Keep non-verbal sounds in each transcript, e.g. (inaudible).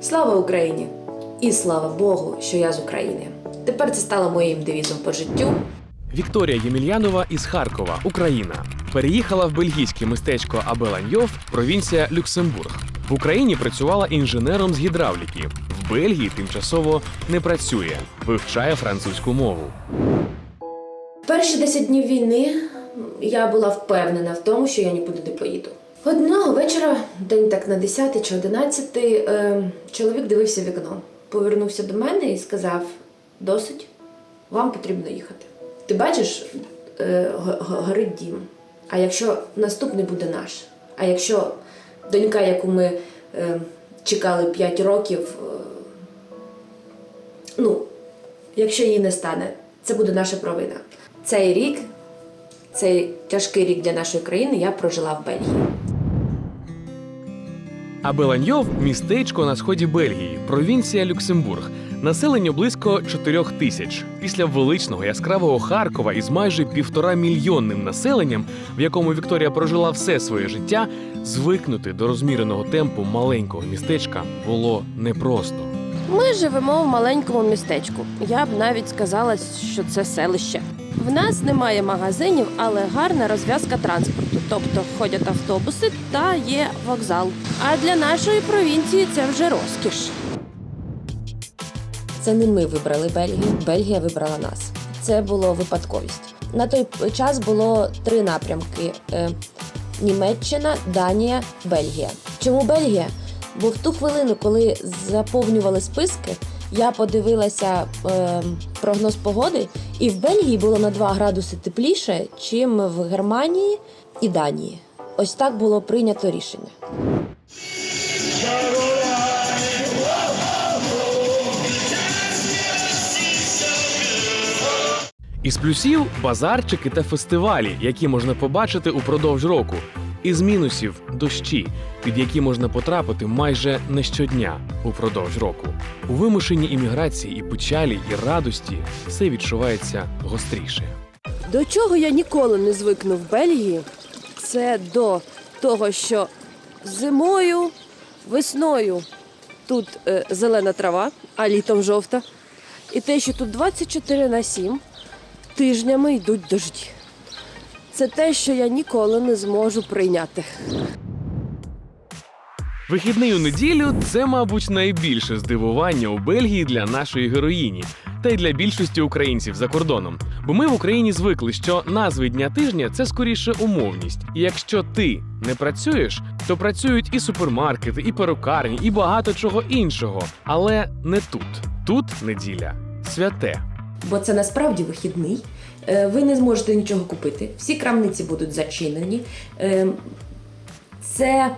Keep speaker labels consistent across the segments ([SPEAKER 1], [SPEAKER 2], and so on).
[SPEAKER 1] Слава Україні! І слава Богу, що я з України. Тепер це стало моїм девізом по життю.
[SPEAKER 2] Вікторія Ємельянова із Харкова, Україна, переїхала в бельгійське містечко Абеланьйов, провінція Люксембург. В Україні працювала інженером з гідравліки. В Бельгії тимчасово не працює, вивчає французьку мову.
[SPEAKER 1] Перші 10 днів війни я була впевнена в тому, що я нікуди не поїду. Одного вечора, день так на 10 чи 11, е, чоловік дивився вікно, повернувся до мене і сказав: досить, вам потрібно їхати. Ти бачиш, е, го- го- горить дім. А якщо наступний буде наш? А якщо донька, яку ми е, чекали 5 років, ну, якщо її не стане, це буде наша провина. Цей рік, цей тяжкий рік для нашої країни, я прожила в Бельгії.
[SPEAKER 2] Абеланьйов містечко на сході Бельгії, провінція Люксембург. Населення близько 4 тисяч. Після величного яскравого Харкова із майже півтора мільйонним населенням, в якому Вікторія прожила все своє життя, звикнути до розміреного темпу маленького містечка було непросто.
[SPEAKER 3] Ми живемо в маленькому містечку. Я б навіть сказала, що це селище. В нас немає магазинів, але гарна розв'язка транспорту, тобто ходять автобуси та є вокзал. А для нашої провінції це вже розкіш.
[SPEAKER 1] Це не ми вибрали Бельгію, Бельгія вибрала нас. Це було випадковість. На той час було три напрямки: е, Німеччина, Данія, Бельгія. Чому Бельгія? Бо в ту хвилину, коли заповнювали списки, я подивилася е, прогноз погоди, і в Бельгії було на 2 градуси тепліше, чим в Германії і Данії. Ось так було прийнято рішення.
[SPEAKER 2] Із плюсів базарчики та фестивалі, які можна побачити упродовж року. Із мінусів дощі, під які можна потрапити майже не щодня упродовж року. У вимушеній імміграції і печалі, і радості все відчувається гостріше.
[SPEAKER 3] До чого я ніколи не звикну в Бельгії, це до того, що зимою, весною тут е, зелена трава, а літом жовта. І те, що тут 24 на 7 тижнями йдуть дожді. Це те, що я ніколи не зможу прийняти.
[SPEAKER 2] Вихідний у неділю це, мабуть, найбільше здивування у Бельгії для нашої героїні, та й для більшості українців за кордоном. Бо ми в Україні звикли, що назви дня тижня це скоріше умовність. І якщо ти не працюєш, то працюють і супермаркети, і перукарні, і багато чого іншого. Але не тут. Тут неділя святе.
[SPEAKER 1] бо це насправді вихідний. Е, Ви не зможете нічого купити. Всі крамниці будуть зачинені. Е, Це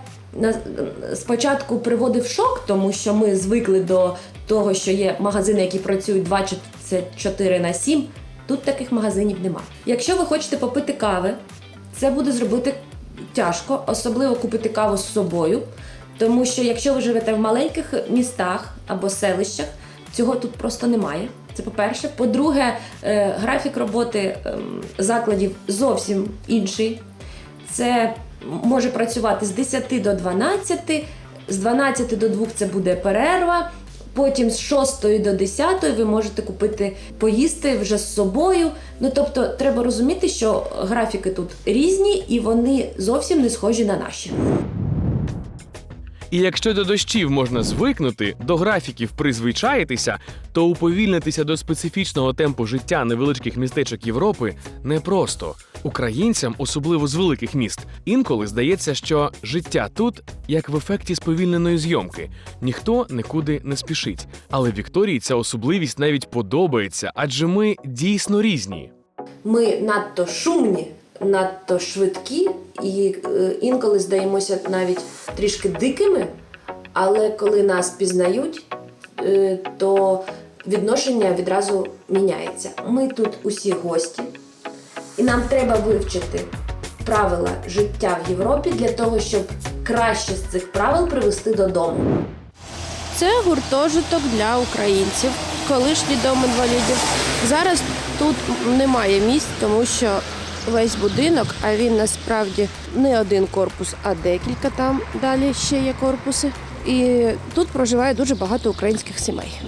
[SPEAKER 1] спочатку приводив шок, тому що ми звикли до того, що є магазини, які працюють 24 на 7. Тут таких магазинів немає. Якщо ви хочете попити кави, це буде зробити тяжко, особливо купити каву з собою. Тому що якщо ви живете в маленьких містах або селищах, цього тут просто немає. Це по-перше. По-друге, е, графік роботи ем, закладів зовсім інший. Це може працювати з 10 до 12, з 12 до 2 це буде перерва. Потім з 6 до 10 ви можете купити поїсти вже з собою. Ну тобто, треба розуміти, що графіки тут різні і вони зовсім не схожі на наші.
[SPEAKER 2] І якщо до дощів можна звикнути, до графіків призвичаїтися, то уповільнитися до специфічного темпу життя невеличких містечок Європи непросто. Українцям, особливо з великих міст, інколи здається, що життя тут як в ефекті сповільненої зйомки. Ніхто нікуди не спішить. Але Вікторії ця особливість навіть подобається, адже ми дійсно різні.
[SPEAKER 1] Ми надто шумні, надто швидкі і е, інколи здаємося навіть трішки дикими. Але коли нас пізнають, е, то відношення відразу міняється. Ми тут усі гості, і нам треба вивчити правила життя в Європі для того, щоб краще з цих правил привести додому.
[SPEAKER 3] Це гуртожиток для українців, колишній дом інвалідів. Зараз тут немає місць, тому що весь будинок, а він насправді не один корпус, а декілька там далі ще є корпуси.
[SPEAKER 1] І тут проживає дуже багато українських сімей.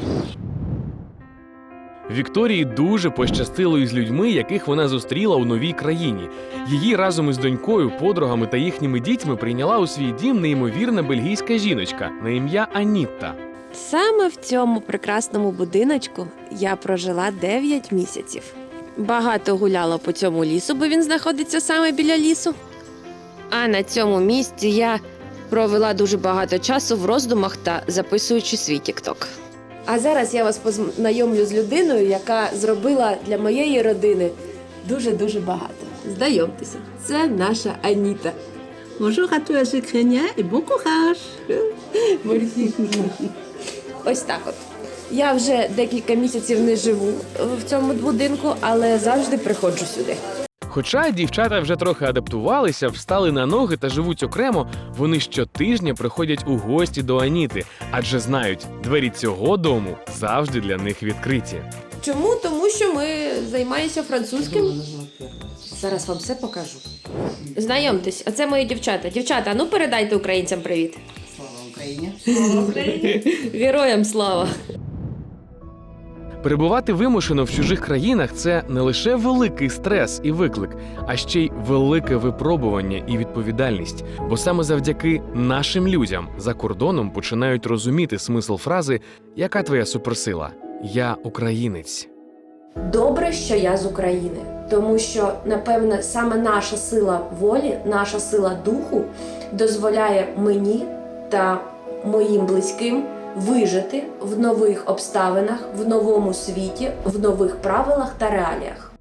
[SPEAKER 2] Вікторії дуже пощастило із людьми, яких вона зустріла у новій країні. Її разом із донькою, подругами та їхніми дітьми прийняла у свій дім неймовірна бельгійська жіночка на ім'я Анітта.
[SPEAKER 1] Саме в цьому прекрасному будиночку я прожила 9 місяців. Багато гуляла по цьому лісу, бо він знаходиться саме біля лісу. А на цьому місці я провела дуже багато часу в роздумах та записуючи свій тікток. А зараз я вас познайомлю з людиною, яка зробила для моєї родини дуже-дуже багато. Знайомтеся, це наша Аніта.
[SPEAKER 4] Bonjour à tous les Ukrainiens et bon courage.
[SPEAKER 1] Ось так от. Я вже декілька місяців не живу в цьому будинку, але завжди приходжу сюди.
[SPEAKER 2] Хоча дівчата вже трохи адаптувалися, встали на ноги та живуть окремо, вони щотижня приходять у гості до Аніти, адже знають, двері цього дому завжди для них відкриті.
[SPEAKER 1] Чому? Тому що ми займаємося французьким. Зараз вам все покажу. Знайомтесь, оце мої дівчата. Дівчата, ну передайте українцям привіт.
[SPEAKER 4] Слава Україні. (laughs)
[SPEAKER 1] Героям слава!
[SPEAKER 2] Перебувати вимушено в чужих країнах це не лише великий стрес і виклик, а ще й велике випробування і відповідальність. Бо саме завдяки нашим людям за кордоном починають розуміти смисл фрази Яка твоя суперсила? Я українець.
[SPEAKER 5] Добре, що я з України, тому що, напевне, саме наша сила волі, наша сила духу дозволяє мені та моїм близьким вижити в нових обставинах, в новому світі, в нових правилах та реаліях.